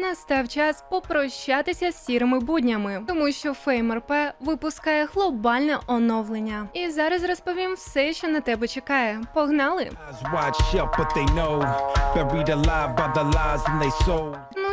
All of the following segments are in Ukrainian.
Настав час попрощатися з сірими буднями, тому що FameRP випускає глобальне оновлення. І зараз розповім все, що на тебе чекає. Погнали!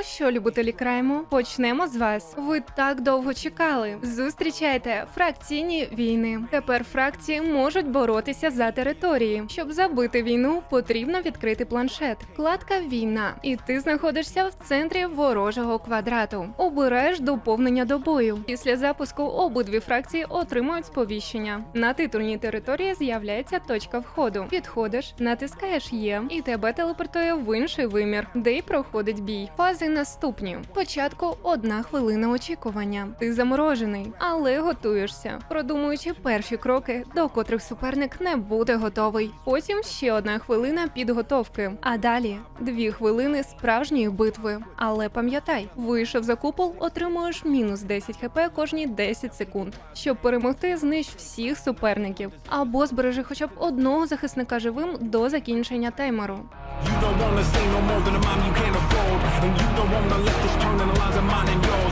Що, любителі крайму, почнемо з вас. Ви так довго чекали. Зустрічайте фракційні війни. Тепер фракції можуть боротися за території. Щоб забити війну, потрібно відкрити планшет. Вкладка війна, і ти знаходишся в центрі ворожого квадрату. Обираєш доповнення до бою. Після запуску обидві фракції отримують сповіщення. На титульній території з'являється точка входу. Підходиш, натискаєш Є, і тебе телепортує в інший вимір, де й проходить бій. Фази наступні: спочатку одна хвилина очікування. Ти заморожений, але готуєшся, продумуючи перші кроки, до котрих суперник не буде готовий. Потім ще одна хвилина підготовки. А далі дві хвилини справжньої битви. Але пам'ятай, вийшов за купол, отримуєш мінус 10 хп кожні 10 секунд. Щоб перемогти, знищ всіх суперників або збережи хоча б одного захисника живим до закінчення таймеру. You don't wanna on the left is turning the lies of mine and yours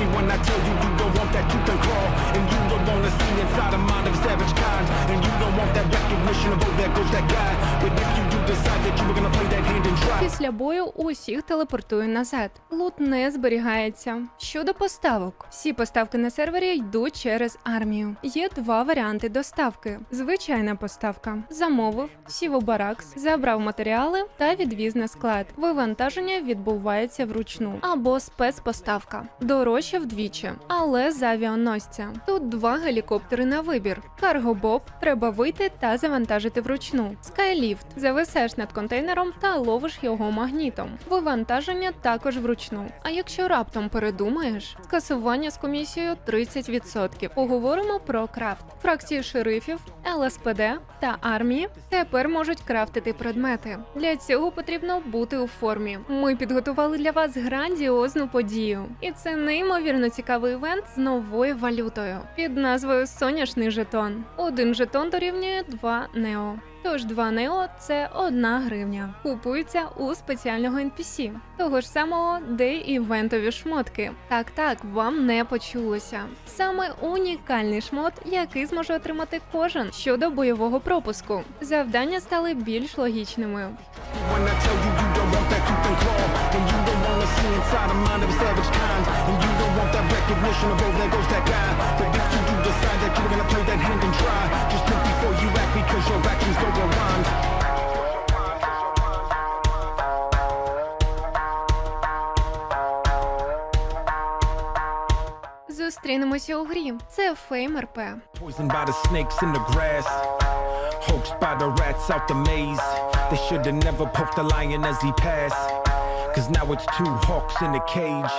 me when I tell you, you don't want that tooth and claw. And you don't wanna see inside the mind of savage kind. And you don't want that recognition of, oh, there goes that guy. But if you do decide that you were gonna play that hand and try. Після бою усіх телепортує назад. Лут не зберігається. Щодо поставок, всі поставки на сервері йдуть через армію. Є два варіанти доставки: звичайна поставка. Замовив, сів у баракс, забрав матеріали та відвіз на склад. Вивантаження відбувається вручну або спецпоставка. Дорожче вдвічі, але з авіаносця. Тут два гелікоптери на вибір. Каргобоб треба вийти та завантажити вручну. Скайліфт зависеш над контейнером та ловиш його магнітом. Вивантаження також вручну. А якщо раптом передумаєш, скасування з комісією 30%. Поговоримо про крафт. Фракції шерифів, ЛСПД та армії тепер можуть крафтити предмети. Для цього потрібно бути у формі. Ми підготували для вас грандіозну подію, і це неймовірно цікавий івент з новою валютою під назвою Соняшний жетон. Один жетон дорівнює 2 нео. Тож 2 нео це 1 гривня. Купується у спеціального NPC, того ж самого, де івентові шмотки. Так, так, вам не почулося. Саме унікальний шмот, який зможе отримати кожен щодо бойового пропуску. Завдання стали більш логічними. Want that recognition of, oh, there goes that guy. But if you do decide that you were gonna play that hand and try, just think before you act because your actions don't rewind. Зустрінемося у грі. Це Фейм РП. The the the the the. Cause now it's two hawks in a cage.